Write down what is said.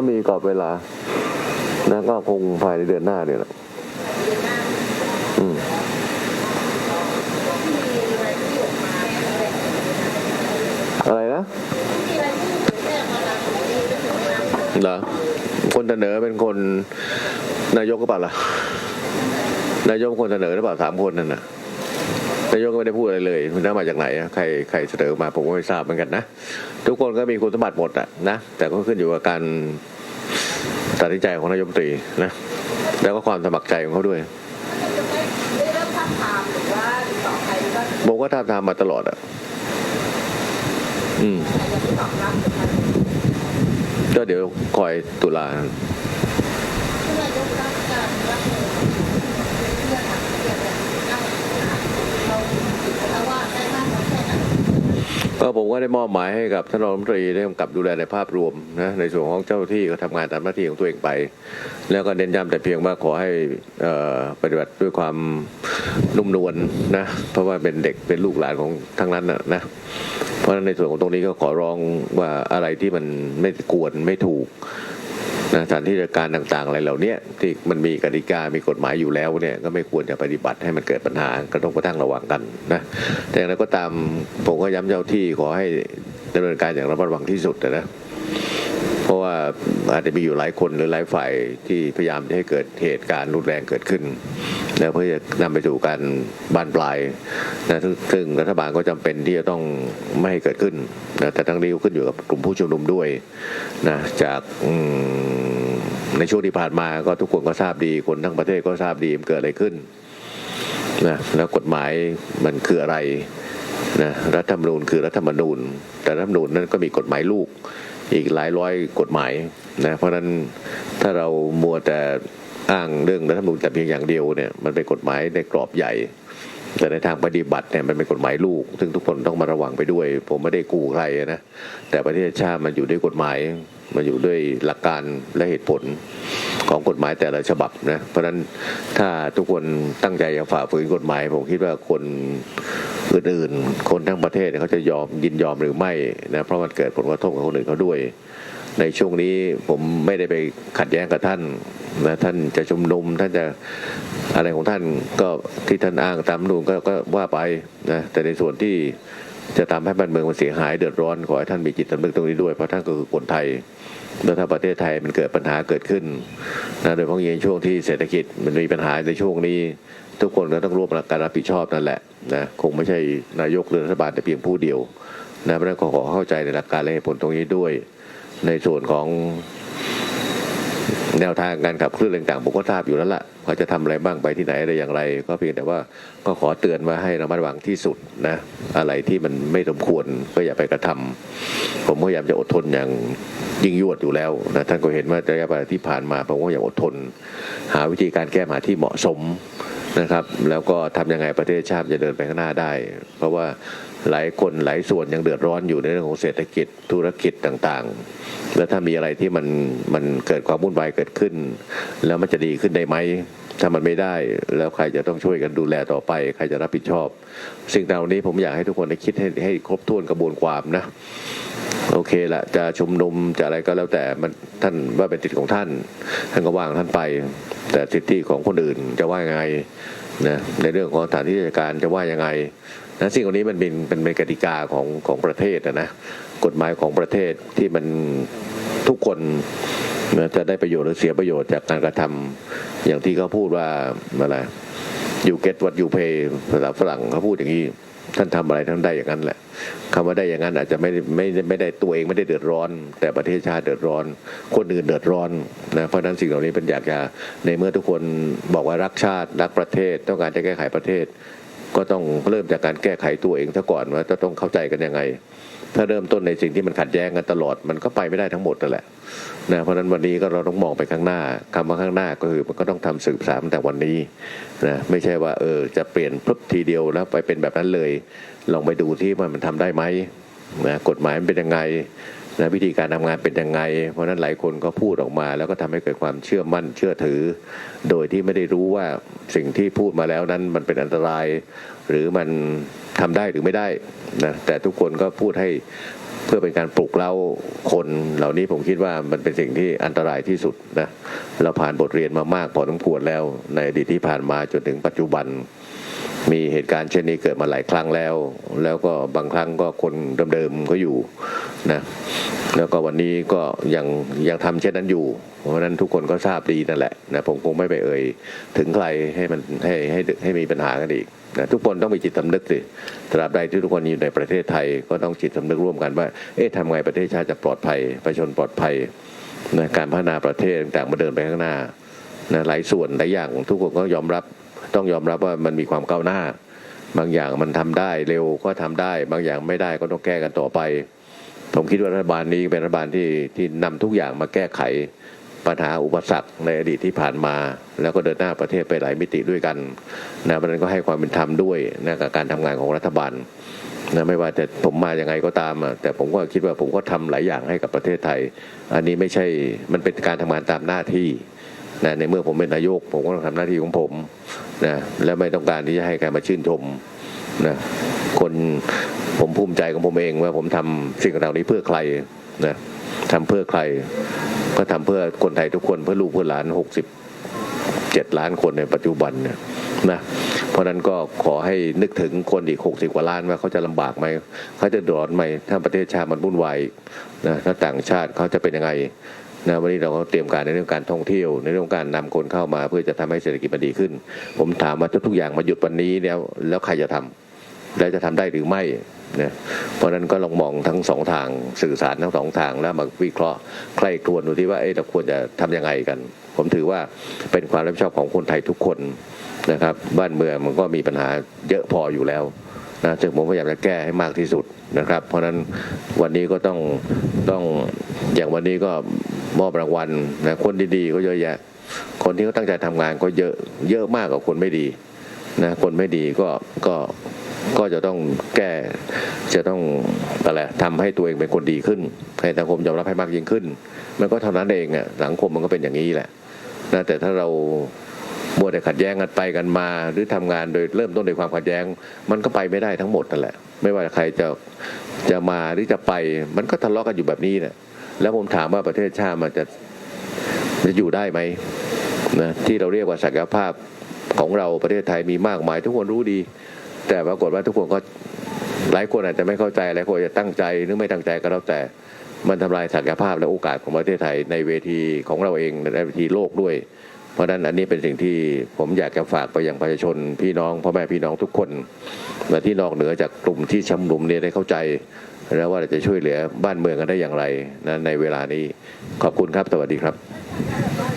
ามีกรอบเวลา นะก็คงภายในเดือนหน้าเนี่ยแหละอืมอะไรนะเหรอคนเสนอเป็นคนนายกก็เปล่าล่ะ นายกคนเสนอหรือเปล่าสามคนนั่นน่ะ นายกก็ไม่ได้พูดอะไรเลยมันได้มาจากไหนอะใครใครเสนอมาผมก็ไม่ทราบเหมือนกันนะทุกคนก็มีคุณสมบัติหมดอะนะแต่ก็ขึ้นอยู่กับการตัดสินใจของนายกรัฐมนตรีนะแล้วก็ความสมัครใจของเขาด้วยได้เริ่มทักทามหรือว่าติดต่อใครก็ผมก็ทำทำมาตลอดอะอืมยังไม่ตอบรับเลยค่ะก็เดี๋ยวคอยตุลา ก็ผมก็ได้มอบหมายให้กับท่านรองรัฐมนตรีได้กำกับดูแลในภาพรวมนะในส่วนของเจ้าหน้าที่ก็ทำงานตามหน้าที่ของตัวเองไป แล้วก็เน้นย้ำแต่เพียงว่าขอให้ปฏิบัติด้วยความนุ่มนวลนะเพราะว่าเป็นเด็กเป็นลูกหลานของทั้งนั้นนะนะเพราะฉะนั้นในส่วนของตรงนี้ก็ขอร้องว่าอะไรที่มันไม่กวนไม่ถูก นะสถานที่ราชการต่างๆ อะไรเหล่านี้ที่มันมีกติกา มีกฎหมายอยู่แล้วเนี่ยก็ไม่ควรจะปฏิบัติให้มันเกิดปัญหากระทบกระทั่งระหว่างกันนะแต่อย่างไรก็ตามผมก็ย้ำเจ้าที่ขอให้ดำเนินการอย่างระมัดระวังที่สุดนะเพราะว่าอาจจะมีอยู่หลายคนหรือหลายฝ่ายที่พยายามจะให้เกิดเหตุการณ์รุนแรงเกิดขึ้น แล้วเพื่อจะนำไปสู่การบานปลายนะซึ่งรัฐบาลก็จำเป็นที่จะต้องไม่ให้เกิดขึ้นนะแต่ทั้งนี้ก็ขึ้นอยู่กับกลุ่มผู้ชุมนุมด้วยนะจากอืม ในช่วงที่ผ่านมาก็ทุกคนก็ทราบดีคนทั้งประเทศก็ทราบดีมันเกิดอะไรขึ้นนะแล้วกฎหมายมันคืออะไรนะรัฐธรรมนูญคือรัฐธรรมนูญ แต่รัฐธรรมนูญนั้นก็มีกฎหมายลูกอีกหลายร้อยกฎหมายนะเพราะฉะนั้นถ้าเรามัวแต่อ้างเรื่องรัฐธรรมนูญแต่เพียงอย่างเดียวเนี่ยมันเป็นกฎหมายในกรอบใหญ่ แต่ในทางปฏิบัติเนี่ยมันเป็นกฎหมายลูก ซึ่งทุกคนต้องมาระวังไปด้วย ผมไม่ได้กูใครนะแต่ประเทศชาติมันอยู่ด้วยกฎหมายมันอยู่ด้วยหลักการและเหตุผลของกฎหมายแต่ละฉบับนะเพราะฉะนั้นถ้าทุกคนตั้งใจจะฝ่าฝืนกฎหมาย ผมคิดว่าคนอื่นๆ คนทั้งประเทศเนี่ยเขาจะยอมยินยอมหรือไม่นะเพราะมันเกิดผลกระทบกับคนอื่นเขาด้วย ในช่วงนี้ผมไม่ได้ไปขัดแย้งกับท่านนะท่านจะชุมนุมท่านจะอะไรของท่านก็ที่ท่านอ้างตามนูนก็ก็ว่าไปนะแต่ในส่วนที่จะทำให้บ้านเมืองมันเสียหายเดือดร้อนขอให้ท่านมีจิตสำนึกตรงนี้ด้วยเพราะท่านก็คือคนไทยแล้วถ้าประเทศไทยมันเกิดปัญหาเกิดขึ้นนะโดยเฉพาะอย่างช่วงที่เศรษฐกิจมันมีปัญหาในช่วงนี้ ทุกคนก็ต้องร่วมการรับผิดชอบนั่นแหละนะคงไม่ใช่นายกหรือรัฐบาลแต่เพียงผู้เดียวนะเพราะนั้นขอขอเข้าใจในหลักการและเหตุผลตรงนี้ด้วย ในส่วนของแนวทางการขับเคลื่อนต่างๆผมก็ทราบอยู่แล้วล่ะเขาจะทำอะไรบ้างไปที่ไหนอะไรอย่างไร ก็เพียงแต่ว่าก็ขอเตือนว่าให้ระมัดระวังที่สุดนะอะไรที่มันไม่สมควรก็อย่าไปกระทำผมก็พยายามจะอดทนอย่างยิ่งยวดอยู่แล้วนะท่านก็เห็นว่าระยะเวลาที่ผ่านมาผมก็อย่างอดทน หาวิธีการแก้ปัญหาที่เหมาะสม นะครับ แล้วก็ทำยังไงประเทศชาติจะเดินไปข้างหน้าได้ เพราะว่าหลายคนหลายส่วนยังเดือดร้อนอยู่ในเรื่องของเศรษฐกิจธุรกิจต่างๆ แล้วถ้ามีอะไรที่มันมันเกิดความวุ่นวายเกิดขึ้น แล้วมันจะดีขึ้นได้ไหมถ้ามันไม่ได้แล้วใครจะต้องช่วยกันดูแลต่อไป ใครจะรับผิดชอบ สิ่งเหล่านี้ผมอยากให้ทุกคนได้คิดให้ให้ครบถ้วนกระบวนความนะ โอเคละจะชุมนุมจะอะไรก็แล้วแต่มันท่านว่าเป็นสิทธิของท่าน ท่านก็ว่างท่านไป แต่สิทธิของคนอื่นจะว่ายังไงนะในเรื่องของสถานที่ราชการจะว่ายังไงนะสิ่งเหล่านี้มันเป็นเป็นกติกาของของประเทศนะกฎหมายของประเทศที่มันทุกคนนะจะได้ประโยชน์หรือเสียประโยชน์จากการกระทำอย่างที่เขาพูดว่าอะไร you get what you pay ภาษาฝรั่งเขาพูดอย่างนี้ ท่านทำอะไรท่านได้อย่างนั้นแหละคำว่าได้อย่างนั้นอาจจะไม่ไม่ได้ไม่ได้ตัวเองไม่ได้เดือดร้อน แต่ประเทศชาติเดือดร้อน คนอื่นเดือดร้อนนะเพราะฉะนั้นสิ่งเหล่านี้เป็นอยากจะในเมื่อทุกคนบอกว่ารักชาติรักประเทศ ต้องการจะแก้ไขประเทศ ก็ต้องเริ่มจากการแก้ไขตัวเองซะก่อนว่าจะต้องเข้าใจกันยังไง ถ้าเริ่มต้นในสิ่งที่มันขัดแย้งกันตลอด มันก็ไปไม่ได้ทั้งหมดนั่นแหละนะเพราะฉะนั้นวันนี้ก็เราต้องมองไปข้างหน้าคำว่าข้างหน้าก็คือมันก็ต้องทำสืบสานตั้งแต่วันนี้นะไม่ใช่ว่าเออจะเปลี่ยนพรึบทีเดียวแล้วไปเป็นแบบนั้นเลย ลองไปดูที่ว่ามันทำได้ไหมนะกฎหมายมันเป็นยังไง นะวิธีการทำงานเป็นยังไง เพราะฉะนั้นหลายคนก็พูดออกมา แล้วก็ทำให้เกิดความเชื่อมั่นเชื่อถือ โดยที่ไม่ได้รู้ว่าสิ่งที่พูดมาแล้วนั้นมันเป็นอันตราย หรือมันทำได้หรือไม่ได้นะแต่ทุกคนก็พูดให้เพื่อเป็นการปลุกเร้าคนเหล่านี้ผมคิดว่ามันเป็นสิ่งที่อันตรายที่สุดนะเราผ่านบทเรียนมามากพอสมควรแล้วในอดีตที่ผ่านมาจนถึงปัจจุบัน มีเหตุการณ์เช่นนี้เกิดมาหลายครั้งแล้ว แล้วก็บางครั้งก็คนเดิมๆก็อยู่นะแล้วก็วันนี้ก็ยังยังทำเช่นนั้นอยู่ เพราะฉะนั้นทุกคนก็ทราบดีนั่นแหละนะผมคงไม่ไปเอ่ยถึงใครให้มันให้ให้ให้มีปัญหากันอีกนะทุกคนต้องมีจิตสำนึกสิตราบใดที่ทุกคนอยู่ในประเทศไทยก็ต้องจิตสำนึกร่วมกันว่า เอ๊ะทำไงประเทศชาติจะปลอดภัย ประชาชนปลอดภัยนะการพัฒนาประเทศต่างๆมาเดินไปข้างหน้านะหลายส่วนหลายอย่างทุกคนก็ยอมรับ ต้องยอมรับว่ามันมีความก้าวหน้า บางอย่างมันทำได้เร็วก็ทำได้ บางอย่างไม่ได้ก็ต้องแก้กันต่อไป ผมคิดว่ารัฐบาลนี้เป็นรัฐบาลที่ที่นำทุกอย่างมาแก้ไขปัญหาอุปสรรคในอดีตที่ผ่านมา แล้วก็เดินหน้าประเทศไปหลายมิติด้วยกันนะเพราะนั้นก็ให้ความเป็นธรรมด้วยนะกับการทำงานของรัฐบาลนะไม่ว่าจะผมมาอย่างไงก็ตามอะแต่ผมก็คิดว่าผมก็ทำหลายอย่างให้กับประเทศไทย อันนี้ไม่ใช่มันเป็นการทำงานตามหน้าที่ นะในเมื่อผมเป็นนายก ผมก็ต้องทำหน้าที่ของผมนะและไม่ต้องการที่จะให้ใครมาชื่นชมนะคนผมภูมิใจของผมเองว่าผมทำสิ่งเหล่านี้เพื่อใครนะทำเพื่อใคร ก็ทำเพื่อคนไทยทุกคนเพื่อลูกเพื่อหลานหกสิบเจ็ดล้านคนในปัจจุบันเนี่ยนะเพราะฉะนั้นก็ขอให้นึกถึงคนอีกหกสิบกว่าล้านว่าเขาจะลำบากไหมเขาจะเดือดร้อนไหมถ้าประเทศชาติมันวุ่นวายนะถ้าต่างชาติเขาจะเป็นยังไง นะวันนี้เราก็เตรียมการในเรื่องการท่องเที่ยว ในเรื่องการนำคนเข้ามาเพื่อจะทำให้เศรษฐกิจมันดีขึ้น ผมถามว่าทุกอย่างมาหยุดวันนี้แล้วแล้วใครจะทำแล้วจะทำได้หรือไม่นะเพราะนั้นก็ลองมองทั้งสองทางสื่อสารทั้งสองทางแล้วมาวิเคราะห์ใคร่ครวญดูที่ว่าเอ๊ะเราควรจะทำยังไงกัน ผมถือว่าเป็นความรับผิดชอบของคนไทยทุกคนนะครับ บ้านเมืองมันก็มีปัญหาเยอะพออยู่แล้วนะจึงผมพยายามจะแก้ให้มากที่สุดนะครับ เพราะนั้นวันนี้ก็ต้องต้อง อย่างวันนี้ก็มอบรางวัลนะคนดีๆก็เยอะแยะ คนที่เขาตั้งใจทำงานก็เยอะเยอะมากกว่าคนไม่ดีนะคนไม่ดีก็ก็ก็จะต้องแก้จะต้องอะไรทำให้ตัวเองเป็นคนดีขึ้น ให้สังคมยอมรับให้มากยิ่งขึ้น มันก็เท่านั้นเองอะสังคมมันก็เป็นอย่างนี้แหละนะแต่ถ้าเรามัวแต่ขัดแย้งกันไปกันมา หรือทำงานโดยเริ่มต้นด้วยความขัดแย้ง มันก็ไปไม่ได้ทั้งหมดนั่นแหละ ไม่ว่าใครจะจะมาหรือจะไป มันก็ทะเลาะกันอยู่แบบนี้เนี่ย แล้วผมถามว่าประเทศชาติมันจะจะอยู่ได้ไหมนะที่เราเรียกว่าศักยภาพของเราประเทศไทยมีมากมาย ทุกคนรู้ดี แต่ปรากฏว่าทุกคนก็หลายคนอาจจะไม่เข้าใจหลายคนจะตั้งใจหรือไม่ตั้งใจก็แล้วแต่มันทำลายศักยภาพและโอกาสของประเทศไทยในเวทีของเราเองในเวทีโลกด้วย เพราะฉะนั้นอันนี้เป็นสิ่งที่ผมอยากจะฝากไปยังประชาชนพี่น้องพ่อแม่พี่น้องทุกคนและที่นอกเหนือจากกลุ่มที่ชุมนุมเนี้ได้เข้าใจ แล้วว่าเราจะช่วยเหลือบ้านเมืองกันได้อย่างไรนะในเวลานี้ขอบคุณครับสวัสดีครับ